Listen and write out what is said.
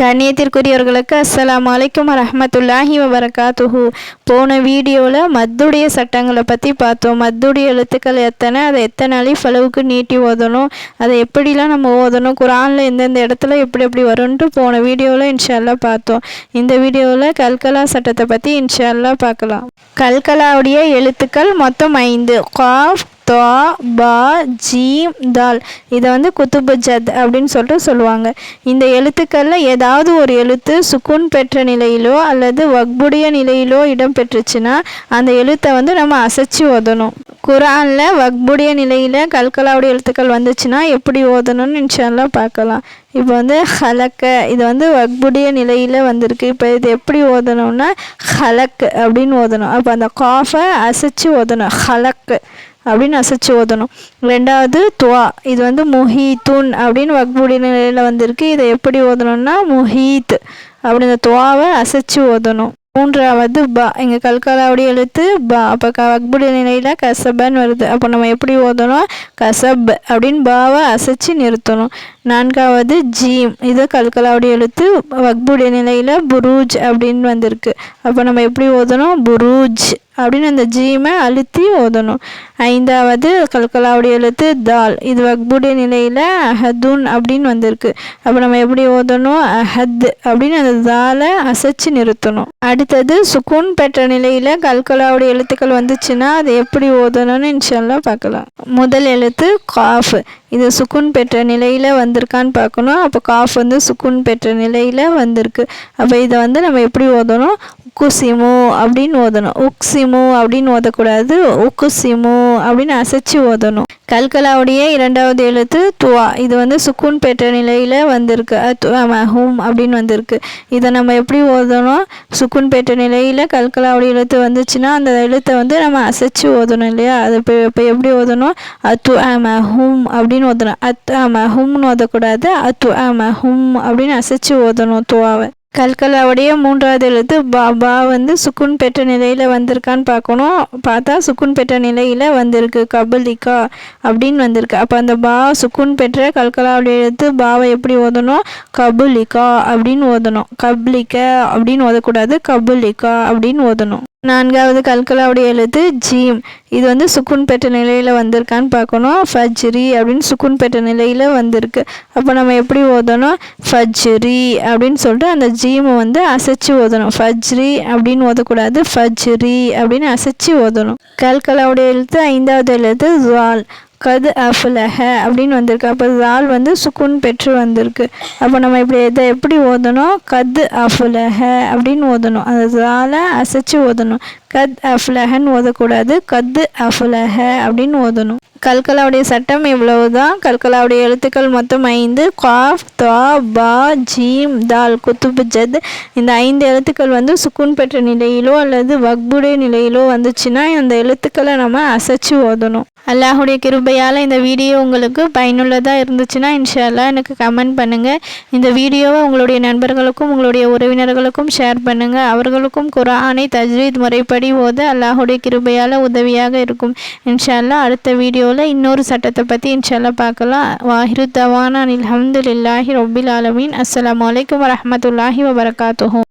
கண்ணியத்திற்குரியவர்களுக்கு அஸ்ஸலாம் வலைக்கம் வரமத்துல்லாஹி வபரகாத்துஹு. போன வீடியோவில் மத்துடைய சட்டங்களை பற்றி பார்த்தோம். மத்துடைய எழுத்துக்கள் எத்தனை அதை எத்தனை அலிஃப் அளவுக்கு நீட்டி ஓதணும் அதை எப்படிலாம் நம்ம ஓதணும் குரானில் எந்தெந்த இடத்துல எப்படி எப்படி வரும்ன்ட்டு போன வீடியோவில் இன்ஷால்லா பார்த்தோம். இந்த வீடியோவில் கல்கலா சட்டத்தை பற்றி இன்ஷால்லா பார்க்கலாம். கல்கலாவுடைய எழுத்துக்கள் மொத்தம் ஐந்து. காஃப் தா பா ஜீம் தால். இதை வந்து குத்துபு ஜத் அப்படின்னு சொல்லிட்டு சொல்லுவாங்க. இந்த எழுத்துக்களில் ஏதாவது ஒரு எழுத்து சுக்குன் பெற்ற நிலையிலோ அல்லது வக்புடைய நிலையிலோ இடம் பெற்றுச்சுன்னா அந்த எழுத்தை வந்து நம்ம அசைச்சு ஓதணும். குரானில் வக்புடைய நிலையில் கல்கலாவுடைய எழுத்துக்கள் வந்துச்சுன்னா எப்படி ஓதணும்னு இன்ஷால்லாம் பார்க்கலாம். இப்போ வந்து ஹலக்க இது வந்து வக்புடைய நிலையில் வந்திருக்கு. இப்போ இது எப்படி ஓதணும்னா ஹலக் அப்படின்னு ஓதணும். அப்போ அந்த காஃபை அசைச்சு ஓதணும். ஹலக்கு. அப்படின்னு அசைச்சு ஓதணும். ரெண்டாவது துவா. இது வந்து முஹீத்துன் அப்படின்னு வக்புடி நிலையில் வந்திருக்கு. இதை எப்படி ஓதணும்னா முஹீத் அப்படி இந்த துவாவை அசைச்சு ஓதணும். மூன்றாவது பா. இங்கே கல்கலாவுடைய எழுத்து பா. அப்போ க வக்புடி நிலையில் கசபன்னு வருது. அப்போ நம்ம எப்படி ஓதணும்? கசப் அப்படின்னு பாவை அசைச்சு நிறுத்தணும். நான்காவது ஜீம். இது கல்கலாவுடைய எழுத்து. வக்புடைய நிலையில் புரூஜ் அப்படின்னு வந்திருக்கு. அப்போ நம்ம எப்படி ஓதணும்? புரூஜ். அப்படின்னு அந்த ஜீமை அழுத்தி ஓதணும். ஐந்தாவது கல்கலாவுடைய எழுத்து தால். இது வக்புடைய நிலையில் அஹதுன் அப்படின்னு வந்திருக்கு. அப்போ நம்ம எப்படி ஓதணும்? அஹத் அப்படின்னு அந்த தாலை அசைச்சு நிறுத்தணும். அடுத்தது சுக்கூன் பெற்ற நிலையில் கல்கலாவுடைய எழுத்துக்கள் வந்துச்சுன்னா அதை எப்படி ஓதணும்னு இன்ஷால்லாம் பார்க்கலாம். முதல் எழுத்து காஃப். இது சுக்குன் பெற்ற நிலையில் வந்திருக்கான்னு பார்க்கணும். அப்போ காஃப் வந்து சுக்குன் பெற்ற நிலையில் வந்திருக்கு. அப்போ இதை வந்து நம்ம எப்படி ஓதணும்? உக்குசிமு அப்படின்னு ஓதணும். உக்சிமு அப்படின்னு ஓதக்கூடாது. உக்குசிமு அப்படின்னு அசைச்சு ஓதணும். கல்கலாவுடைய இரண்டாவது எழுத்து துவா. இது வந்து சுக்குன் பெற்ற நிலையில் வந்திருக்கு. ஹூம் அப்படின்னு வந்திருக்கு. இதை நம்ம எப்படி ஓதணும்? சுக்குன் பெற்ற நிலையில் கல்கலாவுடைய எழுத்து வந்துச்சுன்னா அந்த எழுத்தை வந்து நம்ம அசைச்சு ஓதணும் இல்லையா? அது இப்போ இப்போ எப்படி ஓதணும்? அத்து ஹூம் அப்படின்னு ஓதணும். அத் ஹும்னு ஓதக்கூடாது. அத்து ஹும் அப்படின்னு அசைச்சு ஓதணும் துவாவை. கல்கலாவுடைய மூன்றாவது எழுத்து பா பா வந்து சுக்குன் பெற்ற நிலையில் வந்திருக்கான்னு பார்க்கணும். பார்த்தா சுக்குன் பெற்ற நிலையில் வந்திருக்கு கபலிகா அப்படின்னு வந்திருக்கு. அப்போ அந்த பா சுக்குன் பெற்ற கல்கலாவுடைய எழுத்து பாவை எப்படி ஓதணும்? கபுலிகா அப்படின்னு ஓதணும். கப்லிக்க அப்படின்னு ஓதக்கூடாது கபுலிகா அப்படின்னு ஓதணும். நான்காவது கல்கலாவுடைய எழுத்து ஜீம். இது வந்து சுக்குன் பெற்ற நிலையில் வந்திருக்கான்னு பார்க்கணும். ஃபஜ்ரி அப்படின்னு சுக்குன் பெற்ற நிலையில் வந்திருக்கு. அப்போ நம்ம எப்படி ஓதணும்? ஃபஜ்ரி அப்படின்னு சொல்லிட்டு அந்த ஜீமை வந்து அசைச்சு ஓதணும். ஃபஜ்ரி அப்படின்னு ஓதக்கூடாது. ஃபஜ்ரி அப்படின்னு அசைச்சு ஓதணும். கல்கலாவுடைய எழுத்து ஐந்தாவது எழுத்து ஜுவால் கது அஃபுலஹ அப்படின்னு வந்திருக்கு. அப்போ ஜால் வந்து சுக்குன் பெற்று வந்திருக்கு. அப்போ நம்ம இப்படி இதை எப்படி ஓதணும்? கது அஃபுலஹ அப்படின்னு ஓதணும். அந்த ஜாலை அசைச்சு ஓதணும். கத் அஃப்லஹன்னு ஓதக்கூடாது. கத்து அஃப்லஹ அப்படின்னு ஓதணும். கல்கலாவுடைய சட்டம் இவ்வளவுதான். கல்கலாவுடைய எழுத்துக்கள் மொத்தம் ஐந்து. காஃப் தா பா ஜீம் தால் குத்துபு ஜத். இந்த ஐந்து எழுத்துக்கள் வந்து சுக்குன் பெற்ற நிலையிலோ அல்லது வக்புடைய நிலையிலோ வந்துச்சுன்னா அந்த எழுத்துக்களை நம்ம அசைச்சு ஓதணும். அல்லாஹுடைய கிருபையால் இந்த வீடியோ உங்களுக்கு பயனுள்ளதாக இருந்துச்சுன்னா இன்ஷால்லா எனக்கு கமெண்ட் பண்ணுங்கள் இந்த வீடியோவை உங்களுடைய நண்பர்களுக்கும் உங்களுடைய உறவினர்களுக்கும் ஷேர் பண்ணுங்கள் அவர்களுக்கும் குரானை தஜ்வீத் முறைப்படி படி ஓத அல்லாஹுடைய கிருபையால் உதவியாக இருக்கும். இன்ஷால்லா அடுத்த வீடியோவில் இன்னொரு சட்டத்தை பற்றி இன்ஷால்லா பார்க்கலாம். வாஹிரு தவானா அனில் அஹமதுல்லாஹி ரொபில் ஆலமீன். அஸ்லாம் வலைக்கம் வரமத்துல்லாஹி வபரகாத்துஹூ.